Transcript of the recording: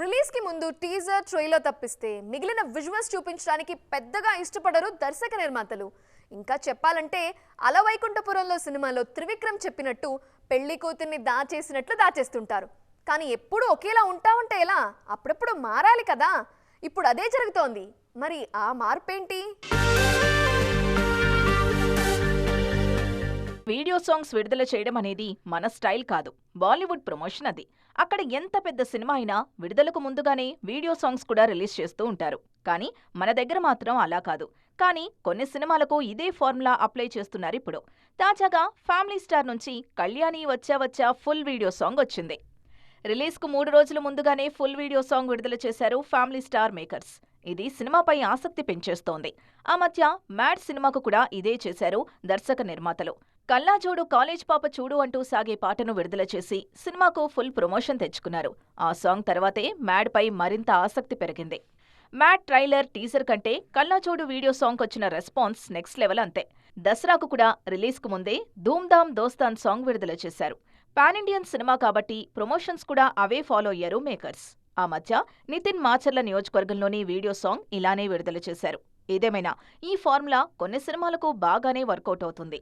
రిలీజ్కి ముందు teaser trailer తప్పిస్తే మిగిలిన విజువల్స్ చూపించడానికి పెద్దగా ఇష్టపడరు దర్శక నిర్మాతలు. ఇంకా చెప్పాలంటే అలవైకుంఠపురంలో సినిమాలో త్రివిక్రమ్ చెప్పినట్టు పెళ్ళి కూతుర్ని దాచేసినట్లు దాచేస్తుంటారు. కానీ ఎప్పుడు ఒకేలా ఉంటామంటే ఎలా? అప్పుడప్పుడు మారాలి కదా? ఇప్పుడు అదే జరుగుతోంది. మరి ఆ మార్పేంటి? వీడియో సాంగ్స్ విడుదల చేయడం అనేది మన స్టైల్ కాదు బాలీవుడ్ ప్రమోషన్ అది. అక్కడ ఎంత పెద్ద సినిమా అయినా విడుదలకు ముందుగానే వీడియో సాంగ్స్ కూడా రిలీజ్ చేస్తూ ఉంటారు. కానీ మన దగ్గర మాత్రం అలా కాదు. కానీ కొన్ని సినిమాలకు ఇదే ఫార్ములా అప్లై చేస్తున్నారు ఇప్పుడు. తాజాగా ఫ్యామిలీ స్టార్ నుంచి కళ్యాణి వచ్చా వచ్చా ఫుల్ వీడియో సాంగ్ వచ్చింది. రిలీజ్కు మూడు రోజుల ముందుగానే ఫుల్ వీడియో సాంగ్ విడుదల చేశారు ఫ్యామిలీ స్టార్ మేకర్స్. ఇది సినిమాపై ఆసక్తి పెంచేస్తోంది. ఆ మధ్య మ్యాడ్ సినిమాకు కూడా ఇదే చేశారు దర్శక నిర్మాతలు. కల్లాజోడు కాలేజ్ పాప చూడు అంటూ సాగే పాటను విడుదల చేసి సినిమాకు ఫుల్ ప్రమోషన్ తెచ్చుకున్నారు. ఆ సాంగ్ తర్వాతే మ్యాడ్ పై మరింత ఆసక్తి పెరిగింది. మ్యాడ్ ట్రైలర్ టీజర్ కంటే కల్లాచోడు వీడియో సాంగ్ వచ్చిన రెస్పాన్స్ నెక్స్ట్ లెవెల్ అంతే. దసరాకు కూడా రిలీజ్కు ముందే ధూమ్ధామ్ దోస్తాన్ సాంగ్ విడుదల చేశారు. పాన్ ఇండియన్ సినిమా కాబట్టి ప్రమోషన్స్ కూడా అవే ఫాలో అయ్యారు మేకర్స్. ఆ మధ్య నితిన్ మాచర్ల నియోజకవర్గంలోని వీడియో సాంగ్ ఇలానే విడుదల చేశారు. ఏదేమైనా ఈ ఫార్ములా కొన్ని సినిమాలకు బాగానే వర్కౌట్ అవుతుంది.